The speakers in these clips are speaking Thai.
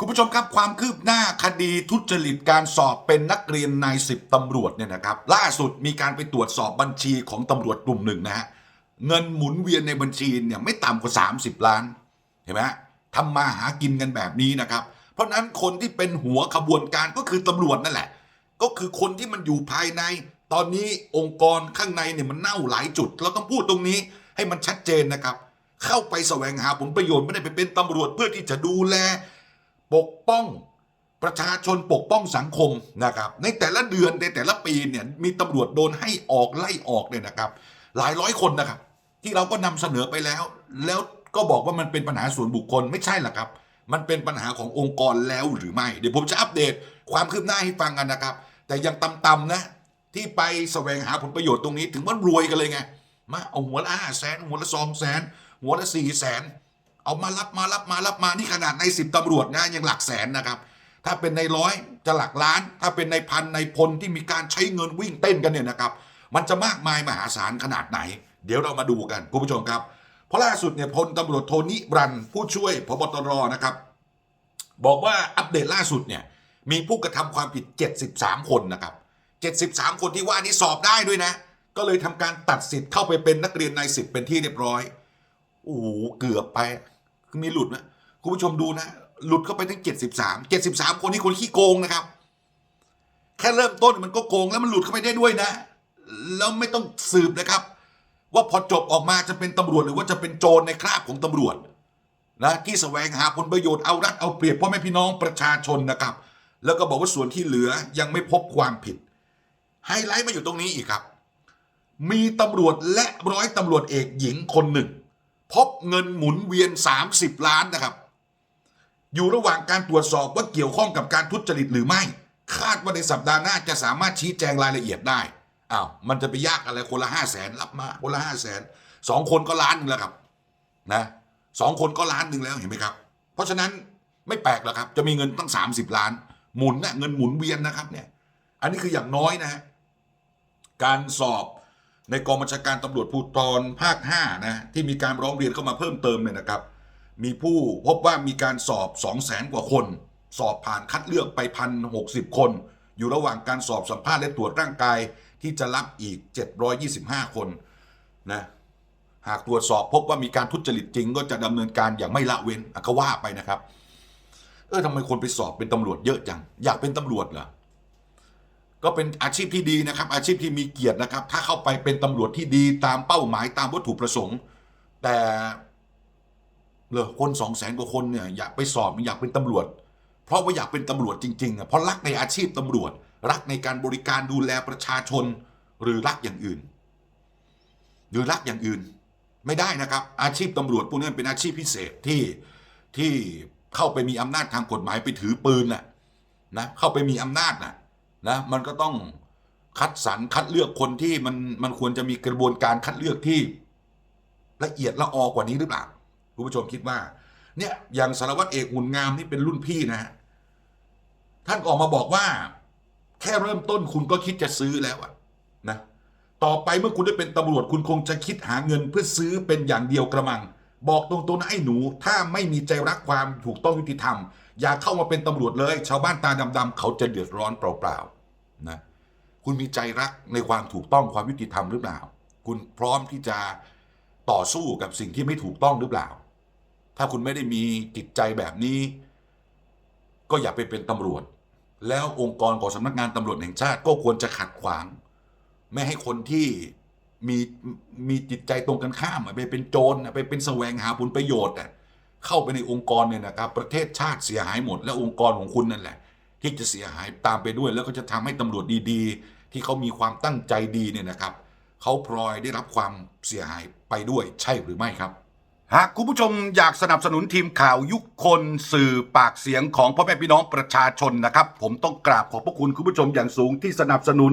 คุณผู้ชมครับความคืบหน้าคดีทุจริตการสอบเป็นนักเรียนนายสิบตำรวจเนี่ยนะครับ ล่าสุดมีการไปตรวจสอบบัญชีของตำรวจกลุ่มหนึ่งนะฮะเงินหมุนเวียนในบัญชีเนี่ยไม่ต่ำกว่า 30 ล้าน เห็นไหมทำมาหากินกันแบบนี้นะครับ เพราะฉะนั้นคนที่เป็นหัวขบวนการก็คือตำรวจนั่นแหละ ก็คือคนที่มันอยู่ภายใน ตอนนี้องค์กรข้างในเนี่ยมันเน่าหลายจุด เราต้องพูดตรงนี้ให้มันชัดเจนนะครับ เข้าไปแสวงหาผลประโยชน์ไม่ได้ไปเป็นตำรวจเพื่อที่จะดูแล ปกป้องประชาชนปกป้องสังคมนะครับ ในแต่ละเดือนในแต่ละปีเนี่ยมีตำรวจโดนให้ออกไล่ออกเนี่ยนะครับ หลายร้อยคนนะครับ ที่เราก็นำเสนอไปแล้ว แล้วก็บอกว่ามันเป็นปัญหาส่วนบุคคลไม่ใช่หรอกครับ มันเป็นปัญหาขององค์กรแล้วหรือไม่ เดี๋ยวผมจะอัปเดตความคืบหน้าให้ฟังกันนะครับ แต่ยังต่ำๆนะที่ไปแสวงหาผลประโยชน์ตรงนี้ถึงว่ารวยกันเลยไงมาเอาหัวละห้าแสนหัวละสองแสนหัวละสี่แสน เอามารับมารับมารับมานี่ขนาดในสิบตำรวจนะยังหลักแสนนะครับ ถ้าเป็นในร้อยจะหลักล้าน ถ้าเป็นในพันในพลที่มีการใช้เงินวิ่งเต้นกันเนี่ยนะครับ มันจะมากมายมหาศาลขนาดไหน เดี๋ยวเรามาดูกันคุณผู้ชมครับ เพราะล่าสุดเนี่ยพลตำรวจโทนิรันผู้ช่วยพบตรนะครับ บอกว่าอัปเดตล่าสุดเนี่ยมีผู้กระทำความผิด 73 คนนะครับ 73 คนที่ว่านี้สอบได้ด้วยนะ ก็เลยทำการตัดสิทธิ์เข้าไปเป็นนักเรียนในสิบเป็นที่เรียบร้อย โอ้โห เกือบไป มีหลุดนะคุณผู้ชมดูนะ หลุดเข้าไปถึง 73 73 คนนี่คนขี้โกงนะครับ แค่เริ่มต้นมันก็โกงแล้วมันหลุดเข้าไปได้ด้วยนะ แล้วไม่ต้องสืบนะครับ ว่าพอจบออกมาจะเป็นตำรวจหรือว่าจะเป็นโจรในคราบของตำรวจนะที่แสวงหาผลประโยชน์เอารัดเอาเปรียบพ่อแม่พี่น้องประชาชนนะครับ แล้วก็บอกว่าส่วนที่เหลือยังไม่พบความผิด ไฮไลท์มาอยู่ตรงนี้อีกครับ มีตำรวจและร้อยตำรวจเอกหญิงคนหนึ่ง พบเงินหมุนเวียน 30 ล้านนะครับ อยู่ระหว่างการตรวจสอบว่าเกี่ยวข้องกับการทุจริตหรือไม่ คาดว่าในสัปดาห์หน้าจะสามารถชี้แจงรายละเอียดได้อ้าวมันจะไปยากอะไรคนละห้าแสนรับมาคนละห้าแสนสองคนก็ล้านหนึ่งแล้วครับนะสองคนก็ล้านหนึ่งแล้วเห็นไหมครับ เพราะฉะนั้นไม่แปลกหรอกครับ จะมีเงินตั้ง 30 ล้าน หมุนนะเงินหมุนเวียนนะครับเนี่ยอันนี้คืออย่างน้อยนะ การสอบ ในกองบัญชาการตำรวจภูธรภาค5นะที่มีการร้องเรียนเข้ามาเพิ่มเติมเนี่ยนะครับ มีผู้พบว่ามีการสอบ 2 0 0แสนกว่าคน สอบผ่านคัดเลือกไปพันหกคน อยู่ระหว่างการสอบสัมภาษณ์และตรวจร่างกายที่จะรับอีก 725 คนนะหากตรวจสอบพบว่ามีการทุจริตจริง ก็จะดำเนินการอย่างไม่ละเว้นอะก็ว่าไปนะครับ เออทำไมคนไปสอบเป็นตำรวจเยอะจัง อยากเป็นตำรวจเหรอ ก็เป็นอาชีพที่ดีนะครับ อาชีพที่มีเกียรตินะครับ ถ้าเข้าไปเป็นตำรวจที่ดีตามเป้าหมายตามวัตถุประสงค์ แต่เหรอคนสองแสนกว่าคนเนี่ยอยากไปสอบอยากเป็นตำรวจ เพราะว่าอยากเป็นตำรวจจริงๆอะเพราะรักในอาชีพตำรวจ รักในการบริการดูแลประชาชน หรือรักอย่างอื่น หรือรักอย่างอื่น ไม่ได้นะครับ อาชีพตำรวจพวกนี้เป็นอาชีพพิเศษที่ที่เข้าไปมีอำนาจทางกฎหมายไปถือปืนน่ะนะเข้าไปมีอำนาจน่ะ นะมันก็ต้องคัดสรรคัดเลือกคนที่มันมันควรจะมีกระบวนการคัดเลือกที่ละเอียดละออกว่านี้หรือเปล่าคุณผู้ชมคิดว่า เนี่ยอย่างสารวัตรเอกหุ่นงามนี่เป็นรุ่นพี่นะฮะท่านออกมาบอกว่า แค่เริ่มต้นคุณก็คิดจะซื้อแล้วอะนะต่อไปเมื่อคุณได้เป็นตำรวจคุณคงจะคิดหาเงินเพื่อซื้อเป็นอย่างเดียวกระมัง บอกตรงๆนะไอ้หนู ถ้าไม่มีใจรักความถูกต้องยุติธรรม อย่าเข้ามาเป็นตำรวจเลย ชาวบ้านตาดำๆเขาจะเดือดร้อนเปล่าๆนะคุณมีใจรักในความถูกต้องความยุติธรรมหรือเปล่า คุณพร้อมที่จะต่อสู้กับสิ่งที่ไม่ถูกต้องหรือเปล่า ถ้าคุณไม่ได้มีจิตใจแบบนี้ ก็อย่าไปเป็นตำรวจ แล้วองค์กรของสำนักงานตำรวจแห่งชาติก็ควรจะขัดขวาง ไม่ให้คนที่มีมีจิตใจตรงกันข้ามไปเป็นโจรไปเป็นแสวงหาผลประโยชน์อะ เข้าไปในองค์กรเนี่ยนะครับ ประเทศชาติเสียหายหมด และองค์กรของคุณนั่นแหละ ที่จะเสียหายตามไปด้วย แล้วก็จะทำให้ตำรวจดีๆ ที่เขามีความตั้งใจดีเนี่ยนะครับเขาพลอยได้รับความเสียหายไปด้วยใช่หรือไม่ครับ หากคุณผู้ชมอยากสนับสนุนทีมข่าวยุคคนสื่อปากเสียงของพ่อแม่พี่น้องประชาชนนะครับ ผมต้องกราบขอบพระคุณคุณผู้ชมอย่างสูงที่สนับสนุน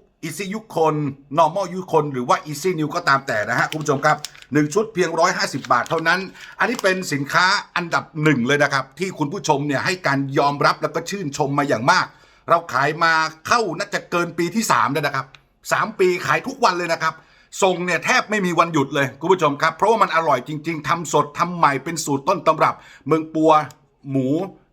Easy ยุคน Normal ยุคน หรือว่า Easy New ก็ตามแต่นะฮะ คุณผู้ชมครับ 1 ชุดเพียง 150 บาทเท่านั้น อันนี้เป็นสินค้าอันดับหนึ่งเลยนะครับ ที่คุณผู้ชมเนี่ยให้การยอมรับแล้วก็ชื่นชมมาอย่างมาก เราขายมาเข้าน่าจะเกินปีที่3แล้วนะครับ 3 ปีขายทุกวันเลยนะครับส่งเนี่ยแทบไม่มีวันหยุดเลยคุณผู้ชมครับ เพราะว่ามันอร่อยจริง ๆทำสดทำใหม่เป็นสูตรต้นตำรับ เมืองปัวหมู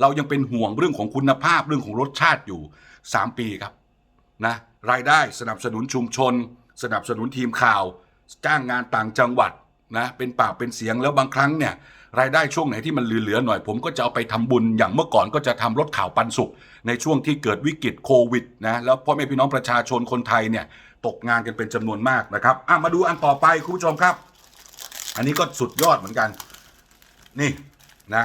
เรายังเป็นห่วงเรื่องของคุณภาพเรื่องของรสชาติอยู่ 3 ปีครับนะรายได้สนับสนุนชุมชน สนับสนุนทีมข่าว จ้างงานต่างจังหวัดนะเป็นปากเป็นเสียงแล้วบางครั้งเนี่ยรายได้ช่วงไหนที่มันเหลือๆหน่อยผมก็จะเอาไปทำบุญอย่างเมื่อก่อนก็จะทำรถข่าวปันสุข ในช่วงที่เกิดวิกฤตโควิดนะแล้วพ่อแม่พี่น้องประชาชนคนไทยเนี่ยตกงานกันเป็นจำนวนมากนะครับอะมาดูอันต่อไปคุณผู้ชมครับ อันนี้ก็สุดยอดเหมือนกัน นี่นะ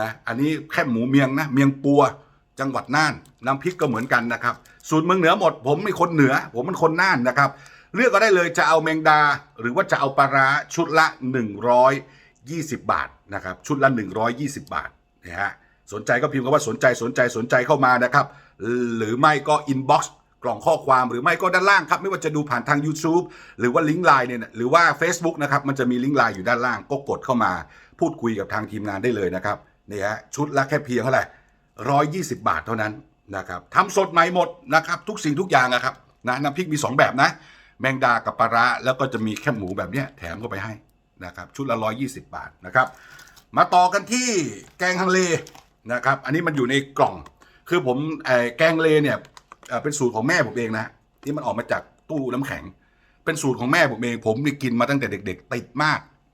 นะอันนี้แค่หมูเมียงนะเมียงปัวจังหวัดน่านน้ำพริกก็เหมือนกันนะครับ สูตรเมืองเหนือหมด ผมเป็นคนเหนือ ผมเป็นคนน่านนะครับ เลือกก็ได้เลยจะเอาแมงดา หรือว่าจะเอาปลาร้าชุดละ 120 บาทนะครับชุดละ 120 บาทนะฮะสนใจก็พิมพ์คำว่าสนใจสนใจสนใจเข้ามานะครับหรือไม่ก็อินบ็อกซ์กล่องข้อความหรือไม่ก็ด้านล่างครับ ไม่ว่าจะดูผ่านทาง YouTube หรือว่าลิงก์ไลน์เนี่ยหรือว่า Facebook นะครับมันจะมีลิงก์ไลน์อยู่ด้านล่างก็กดเข้ามา พูดคุยกับทางทีมงานได้เลยนะครับ นี่ฮะชุดละแค่เพียงเท่าไหร่120บาทเท่านั้นนะครับทำสดใหม่หมดนะครับทุกสิ่งทุกอย่างนะครับนะน้ำพริกมี 2 แบบนะ แมงดากับปลาร้าแล้วก็จะมีแค่หมูแบบเนี้ยแถมเข้าไปให้นะครับชุดละ120บาทนะครับมาต่อกันที่แกงฮังเลนะครับอันนี้มันอยู่ในกล่อง คือผมแกงเลเนี่ยเอ่อเป็นสูตรของแม่ผมเองนะที่มันออกมาจากตู้น้ำแข็ง เป็นสูตรของแม่ผมเองผมนี่กินมาตั้งแต่เด็ก ๆ ติดมาก